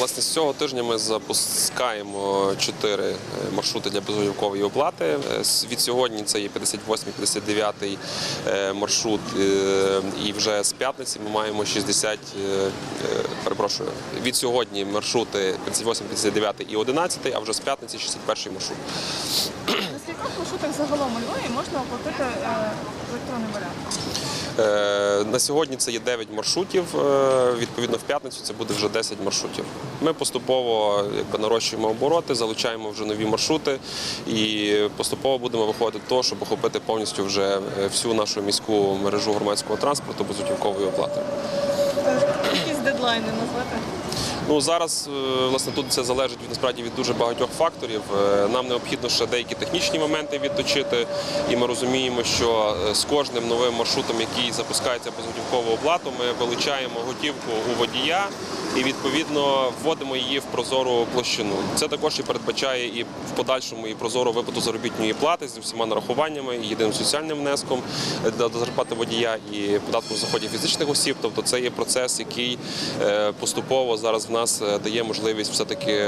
Власне, з цього тижня ми запускаємо чотири е, маршрути для безготівкової оплати. Е, Від сьогодні це є 58 59 е, маршрут. І вже з п'ятниці ми маємо 60, е, е, перепрошую, від сьогодні маршрути 58, 59 і 11, а вже з п'ятниці 61 маршрут. Маршрутах загалом у Львові можна оплатити е, електронним варіантом? Е, На сьогодні це є 9 маршрутів. е, Відповідно, в п'ятницю це буде вже 10 маршрутів. Ми поступово нарощуємо обороти, залучаємо вже нові маршрути і поступово будемо виходити до того, щоб охопити повністю вже всю нашу міську мережу громадського транспорту безготівкової оплати. Якісь дедлайни назвати? Ну зараз е, власне тут це залежить від насправді від дуже багатьох факторів. Е, Нам необхідно ще деякі технічні моменти відточити, і ми розуміємо, що е, з кожним новим маршрутом, який запускається безготівкову оплату, ми вилучаємо готівку у водія і відповідно вводимо її в прозору площину. Це також і передбачає і в подальшому і прозору виплату заробітної плати зі всіма нарахуваннями, і єдиним соціальним внеском до зарплати водія і податком з доходів фізичних осіб. Тобто це є процес, який е, поступово зараз в нас е, дає можливість все таки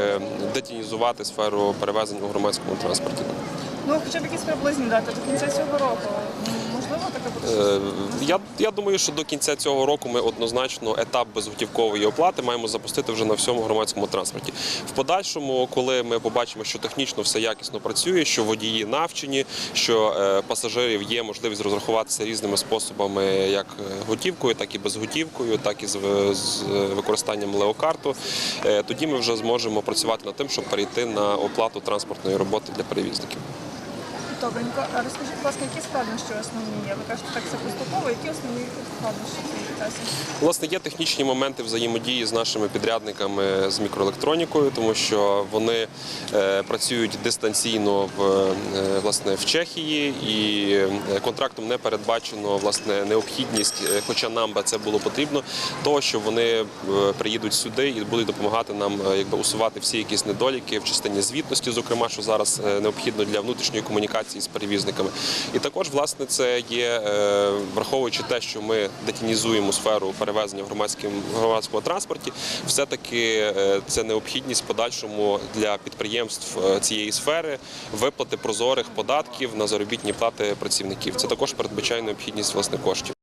детінізувати сферу перевезень у громадському транспорті. Ну, хоча б якісь приблизні дати до кінця цього року. Можливо, таке? Е, Я, я думаю, що до кінця цього року ми однозначно етап безготівкової оплати маємо запустити вже на всьому громадському транспорті. В подальшому, коли ми побачимо, що технічно все якісно працює, що водії навчені, що е, пасажирів є можливість розрахуватися різними способами, як е, готівкою, так і безготівкою, так і з, з використанням леокарту, е, тоді ми вже зможемо працювати над тим, щоб перейти на оплату транспортної роботи для перевізників. Добренько. Розкажіть, будь ласка, які складнощі основні є? Ви кажете, так все поступово. Які основні складнощі? Власне, є технічні моменти взаємодії з нашими підрядниками з мікроелектронікою, тому що вони е, працюють дистанційно в е, власне в Чехії, і е, контрактом не передбачено власне необхідність, хоча нам би це було потрібно, того, що вони приїдуть сюди і будуть допомагати нам якби усувати всі якісь недоліки в частині звітності, зокрема, що зараз необхідно для внутрішньої комунікації з перевізниками. І також, власне, це є е, враховуючи те, що ми детінізуємо сферу перевезення в громадському транспорті, все-таки е, це необхідність подальшому для підприємств е, цієї сфери виплати прозорих податків на заробітні плати працівників. Це також передбачає необхідність власне коштів.